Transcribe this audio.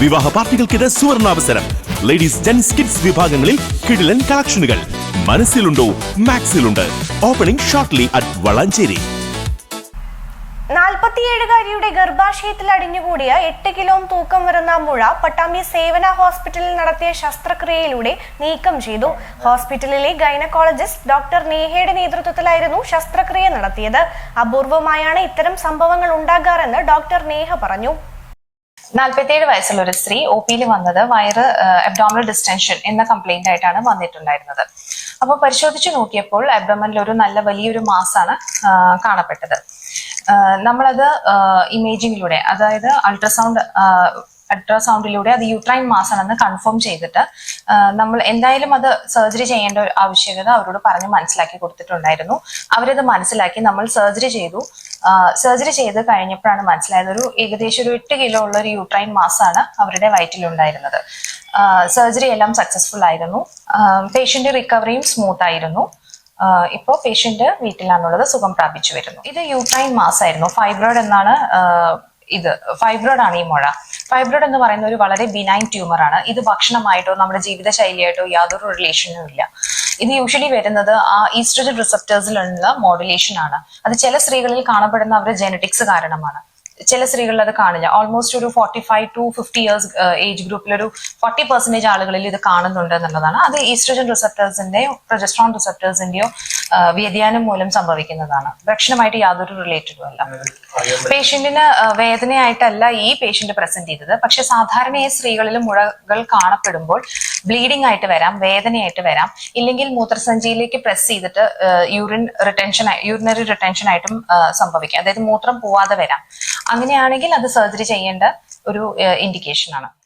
വിവാഹ പാർട്ടികൾക്കിത് സുവർണാവസരം. Ladies gents kids വിഭാഗങ്ങളിൽ കിടിലൻ കളക്ഷനുകൾ. മനസ്സിലുണ്ടോ? മാക്സിലുണ്ട്. Opening shortly at Valanchery. നാൽപ്പത്തിയേഴുകാരിയുടെ ഗർഭാശയത്തിൽ അടിഞ്ഞുകൂടിയ എട്ട് കിലോ തൂക്കം വരുന്ന മുഴ പട്ടാമ്പി സേവന ഹോസ്പിറ്റലിൽ നടത്തിയ ശസ്ത്രക്രിയയിലൂടെ നീക്കം ചെയ്തു. ഹോസ്പിറ്റലിലെ ഗൈനക്കോളജിസ്റ്റ് ഡോക്ടർ നേഹയുടെ നേതൃത്വത്തിലായിരുന്നു ശസ്ത്രക്രിയ നടത്തിയത്. അപൂർവമായാണ് ഇത്തരം സംഭവങ്ങൾ ഉണ്ടാകാറെന്ന് ഡോക്ടർ നേഹ പറഞ്ഞു. നാൽപ്പത്തിയേഴ് വയസ്സുള്ള ഒരു സ്ത്രീ ഒ പിയിൽ വന്നത് വയറ് അബ്ഡോമിനൽ ഡിസ്റ്റൻഷൻ എന്ന കംപ്ലൈന്റ് ആയിട്ടാണ് വന്നിട്ടുണ്ടായിരുന്നത്. അപ്പോൾ പരിശോധിച്ചു നോക്കിയപ്പോൾ അബ്ഡോമനിൽ ഒരു നല്ല വലിയൊരു മാസാണ് കാണപ്പെട്ടത്. നമ്മളത് ഇമേജിങ്ങിലൂടെ അതായത് അൾട്രാസൗണ്ട് അൾട്രാസൗണ്ടിലൂടെ അത് യൂട്രൈൻ മാസ് ആണെന്ന് കൺഫേം ചെയ്തിട്ട് നമ്മൾ എന്തായാലും അത് സർജറി ചെയ്യേണ്ട ഒരു ആവശ്യകത അവരോട് പറഞ്ഞ് മനസ്സിലാക്കി കൊടുത്തിട്ടുണ്ടായിരുന്നു. അവരത് മനസ്സിലാക്കി നമ്മൾ സർജറി ചെയ്തു. സർജറി ചെയ്ത് കഴിഞ്ഞപ്പോഴാണ് മനസ്സിലായത് ഒരു ഏകദേശം ഒരു എട്ട് കിലോ ഉള്ള ഒരു യൂട്രൈൻ മാസ് ആണ് അവരുടെ വയറ്റിലുണ്ടായിരുന്നത്. സർജറി എല്ലാം സക്സസ്ഫുൾ ആയിരുന്നു. പേഷ്യന്റ് റിക്കവറിയും സ്മൂത്ത് ആയിരുന്നു. ഇപ്പോൾ ഇപ്പോ പേഷ്യന്റ് വീട്ടിലാണുള്ളത് സുഖം പ്രാപിച്ചു വരുന്നു. ഇത് യൂട്രൈൻ മാസ് ആയിരുന്നു. ഫൈബ്രോയിഡ് എന്നാണ് ഇത്. ഫൈബ്രോയിഡ് ആണ് ഈ മുഴ. ഫൈബ്രോയിഡ് എന്ന് പറയുന്ന ഒരു വളരെ ബിനൈൻ ട്യൂമർ ആണ്. ഇത് ഭക്ഷണമായിട്ടോ നമ്മുടെ ജീവിതശൈലിയായിട്ടോ യാതൊരു റിലേഷനും ഇല്ല. ഇത് യൂഷ്വലി വരുന്നത് ആ ഈസ്ട്രജൻ റിസപ്റ്റേഴ്സിലുള്ള മോഡുലേഷൻ ആണ്. അത് ചില സ്ത്രീകളിൽ കാണപ്പെടുന്ന അവരുടെ ജനറ്റിക്സ് കാരണമാണ്. ചില സ്ത്രീകളിൽ അത് കാണില്ല. ഓൾമോസ്റ്റ് ഒരു forty five to fifty years age ഗ്രൂപ്പിൽ ഒരു ഫോർട്ടി പെർസെന്റേജ് ആളുകളിൽ ഇത് കാണുന്നുണ്ട് എന്നുള്ളതാണ്. അത് ഈസ്ട്രജൻ റിസപ്റ്റേഴ്സിന്റെയോ പ്രൊജസ്ട്രോൺ റിസപ്റ്റേഴ്സിന്റെയോ വ്യതിയാനം മൂലം സംഭവിക്കുന്നതാണ്. ഭക്ഷണമായിട്ട് യാതൊരു റിലേറ്റഡും അല്ല. പേഷ്യന്റിന് വേദനയായിട്ടല്ല ഈ പേഷ്യന്റ് പ്രസന്റ് ചെയ്തത്. പക്ഷെ സാധാരണയായി സ്ത്രീകളിൽ മുഴകൾ കാണപ്പെടുമ്പോൾ ബ്ലീഡിംഗ് ആയിട്ട് വരാം വേദനയായിട്ട് വരാം. ഇല്ലെങ്കിൽ മൂത്രസഞ്ചിയിലേക്ക് പ്രസ് ചെയ്തിട്ട് യൂറിൻ റിട്ടൻഷൻ യൂറിനറി റിട്ടൻഷൻ ആയിട്ടും സംഭവിക്കാം. അതായത് മൂത്രം പോവാതെ വരാം. അങ്ങനെയാണെങ്കിൽ അത് സർജറി ചെയ്യേണ്ട ഒരു ഇൻഡിക്കേഷൻ ആണ്.